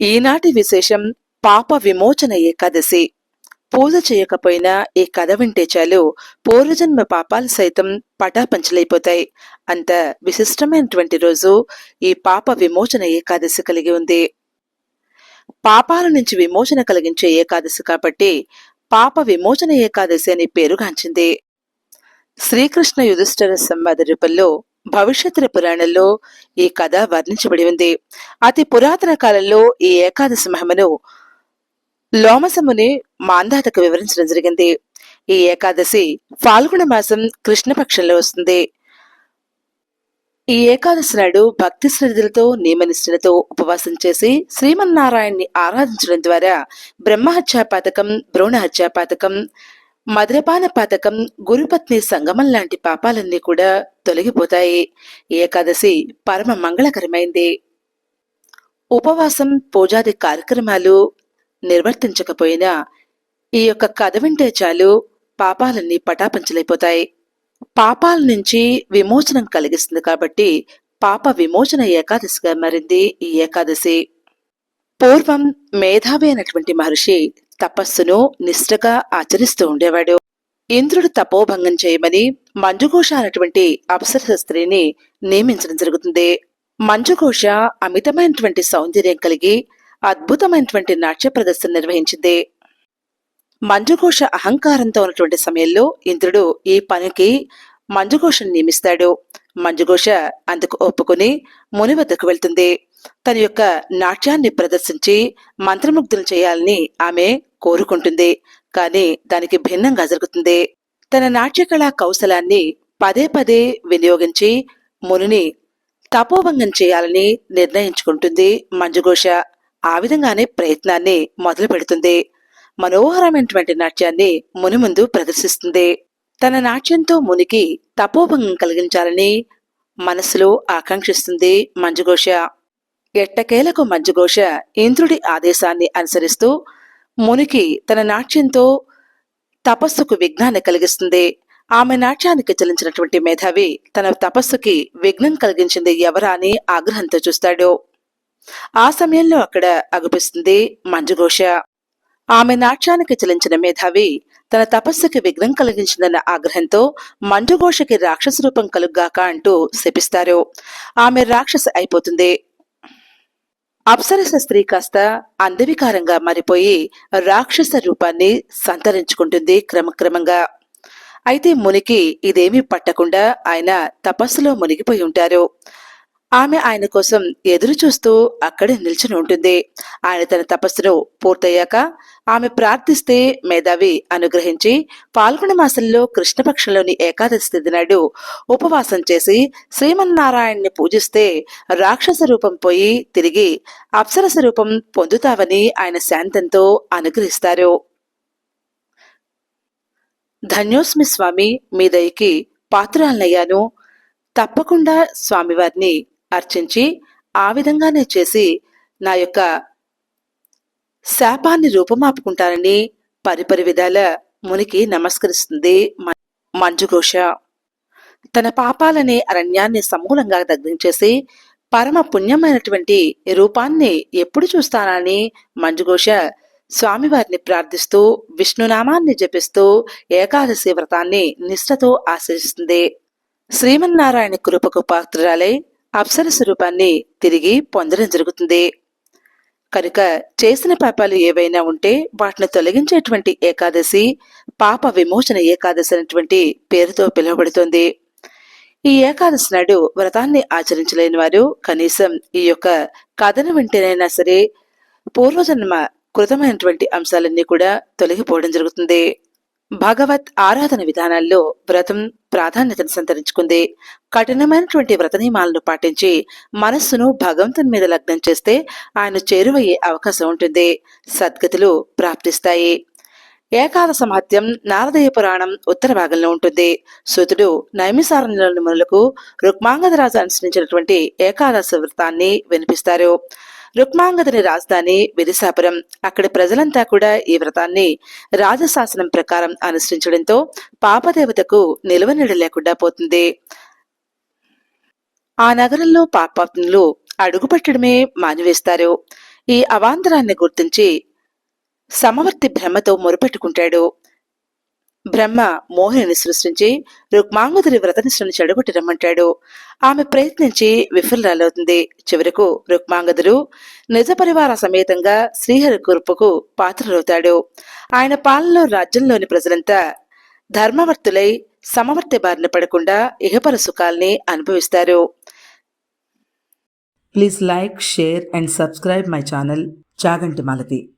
ఈనాటి విశేషం పాప విమోచన ఏకాదశి. పూజ చేయకపోయినా ఈ కథ వింటే చాలు పూర్వజన్మ పాపాలు సైతం పటాపంచలైపోతాయి అంత విశిష్టమైనటువంటి రోజు ఈ పాప విమోచన ఏకాదశి కలిగి ఉంది. పాపాల నుంచి విమోచన కలిగించే ఏకాదశి కాబట్టి పాప విమోచన ఏకాదశి అని పేరుగాంచింది శ్రీకృష్ణ యుధిష్ఠర సంవాద రూపంలో భవిష్యత్తుల పురాణంలో ఈ కథ వర్ణించబడి ఉంది. అతి పురాతన కాలంలో ఈ ఏకాదశి మహిమను లోమసముని మాంధాతకు వివరించడం జరిగింది. ఈ ఏకాదశి ఫాల్గుణ మాసం కృష్ణపక్షంలో వస్తుంది. ఈ ఏకాదశి నాడు భక్తి శ్రద్ధలతో నియమనిష్టలతో ఉపవాసం చేసి శ్రీమన్నారాయణ్ణి ఆరాధించడం ద్వారా బ్రహ్మహత్యా పాతకం భ్రూణ హత్యా పాతకం మద్రపాన పాతకం గురుపత్ని సంగమం లాంటి పాపాలన్నీ కూడా తొలగిపోతాయి. ఏకాదశి పరమ మంగళకరమైంది. ఉపవాసం పూజాది కార్యక్రమాలు నిర్వర్తించకపోయినా ఈ యొక్క కథ వింటే చాలు పాపాలన్నీ పటాపంచలైపోతాయి. పాపాల నుంచి విమోచనం కలిగిస్తుంది కాబట్టి పాప విమోచన ఏకాదశిగా మారింది ఈ ఏకాదశి. పూర్వం మేధావి అయినటువంటి మహర్షి తపస్సును నిష్ఠగా ఆచరిస్తూ ఉండేవాడు. ఇంద్రుడు తపోభంగం చేయమని మంజుఘోష అనేటువంటి అప్సరస స్త్రీని నియమించడం జరుగుతుంది. మంజుఘోష అమితమైనటువంటి సౌందర్యం కలిగి అద్భుతమైనటువంటి నాట్య ప్రదర్శన నిర్వహించింది. మంజుఘోష అహంకారంతో ఉన్నటువంటి సమయంలో ఇంద్రుడు ఈ పనికి మంజుఘోషను నియమిస్తాడు. మంజుఘోష అందుకు ఒప్పుకుని ముని వద్దకు వెళ్తుంది. తన యొక్క నాట్యాన్ని ప్రదర్శించి మంత్రముగ్ధులు చేయాలని ఆమె కోరుకుంటుంది. కానీ దానికి భిన్నంగా జరుగుతుంది. తన నాట్యకళా కౌశలాన్ని పదే పదే వినియోగించి మునిని తపోభంగం చేయాలని నిర్ణయించుకుంటుంది మంజుఘోష. ఆ విధంగానే ప్రయత్నాన్ని మొదలు పెడుతుంది. మనోహరమైనటువంటి నాట్యాన్ని ముని ముందు ప్రదర్శిస్తుంది. తన నాట్యంతో మునికి తపోభంగం కలిగించాలని మనసులో ఆకాంక్షిస్తుంది మంజుఘోష. ఎట్టకేలకు మంజుఘోష ఇంద్రుడి ఆదేశాన్ని అనుసరిస్తూ మునికి తన నాట్యంతో తపస్సుకు విఘ్నాన్ని కలిగిస్తుంది. ఆమె నాట్యానికి చలించినటువంటి మేధావి తన తపస్సుకి విఘ్నం కలిగించింది ఎవరా అని ఆగ్రహంతో చూస్తాడు. ఆ సమయంలో అక్కడ అగుపిస్తుంది మంజుఘోష. ఆమె నాట్యానికి చలించిన మేధావి తన తపస్సుకి విఘ్నం కలిగించిందన్న ఆగ్రహంతో మంజుఘోషకి రాక్షస రూపం కలుగ్గాక అంటూ శపిస్తారు. ఆమె రాక్షస అయిపోతుంది. అప్సరస స్త్రీ కాస్త అందవికారంగా మారిపోయి రాక్షస రూపాన్ని సంతరించుకుంటుంది క్రమక్రమంగా. అయితే మునికి ఇదేమీ పట్టకుండా ఆయన తపస్సులో మునిగిపోయి ఉంటారు. ఆమె ఆయన కోసం ఎదురు చూస్తూ అక్కడే నిల్చుని ఉంటుంది. ఆయన తన తపస్సును పూర్తయ్యాక ఆమె ప్రార్థిస్తే మేధావి అనుగ్రహించి పాల్గొన మాసంలో కృష్ణపక్షంలోని ఏకాదశి తిథి నాడు ఉపవాసం చేసి శ్రీమన్నారాయణ్ణి పూజిస్తే రాక్షస రూపం పోయి తిరిగి అప్సరస రూపం పొందుతావని ఆయన శాంతంతో అనుగ్రహిస్తారు. ధన్యోస్మి స్వామి మీ దయకి పాత్రాలనయ్యాను. తప్పకుండా స్వామివారిని అర్చించి ఆ విధంగానే చేసి నా యొక్క శాపాన్ని రూపమాపుకుంటానని పరిపరి విధాల మునికి నమస్కరిస్తుంది మంజుఘోష. తన పాపాలనే అరణ్యాన్ని సమూలంగా దగ్ధించేసి పరమ పుణ్యమైనటువంటి రూపాన్ని ఎప్పుడు చూస్తానని మంజుఘోష స్వామివారిని ప్రార్థిస్తూ విష్ణునామాన్ని జపిస్తూ ఏకాదశి వ్రతాన్ని నిష్ఠతో ఆశ్రయిస్తుంది శ్రీమన్నారాయణ కృపకు పాత్రురాలై అప్సర స్వరూపాన్ని తిరిగి పొందడం జరుగుతుంది. కనుక చేసిన పాపాలు ఏవైనా ఉంటే వాటిని తొలగించేటువంటి ఏకాదశి పాప విమోచన ఏకాదశి అనేటువంటి పేరుతో పిలువబడుతుంది. ఈ ఏకాదశి నాడు వ్రతాన్ని ఆచరించలేని వారు కనీసం ఈ యొక్క కథను వింటేనైనా సరే పూర్వజన్మ కృతమైనటువంటి అంశాలన్నీ కూడా తొలగిపోవడం జరుగుతుంది. భగవత్ ఆరాధన విధానాల్లో వ్రతం ప్రాధాన్యతను సంతరించుకుంది. కఠినమైనటువంటి వ్రత నియమాలను పాటించి మనస్సును భగవంతుని మీద లగ్నం చేస్తే ఆయన చేరువయ్యే అవకాశం ఉంటుంది. సద్గతులు ప్రాప్తిస్తాయి. ఏకాదశ మహత్యం నారదయ పురాణం ఉత్తర భాగంలో ఉంటుంది. సుతుడు నైమిసారణ్యంలోని మునులకు రుక్మాంగదరాజు అనుసరించినటువంటి ఏకాదశ వ్రతాన్ని వినిపిస్తారు. రుక్మాంగదని రాజధాని విరిశాపురం అక్కడి ప్రజలంతా కూడా ఈ వ్రతాన్ని రాజశాసనం ప్రకారం అనుసరించడంతో పాపదేవతకు నిలువనీడ లేకుండా పోతుంది. ఆ నగరంలో పాపాత్ములు అడుగుపెట్టడమే మానివేస్తారు. ఈ అవాంతరాన్ని గుర్తించి సమవర్తి బ్రహ్మతో మొరుపెట్టుకుంటాడు బ్రహ్మ మోహిని సృష్టించి రుక్మాంగదుడి వ్రతనిష్టను చెడగొట్టి రమ్మంటాడు. ఆమె ప్రయత్నించి విఫలరాలవుతుంది. చివరకు రుక్మాంగదుడు నిజ పరివార సమేతంగా శ్రీహరి కురుపుకు పాత్రలవుతాడు. ఆయన పాలనలో రాజ్యంలోని ప్రజలంతా ధర్మవర్తులై సమవర్తి బారిన పడకుండా ఇహపర సుఖాల్ని అనుభవిస్తారు. Please like share and subscribe my channel Chaganti Malathi.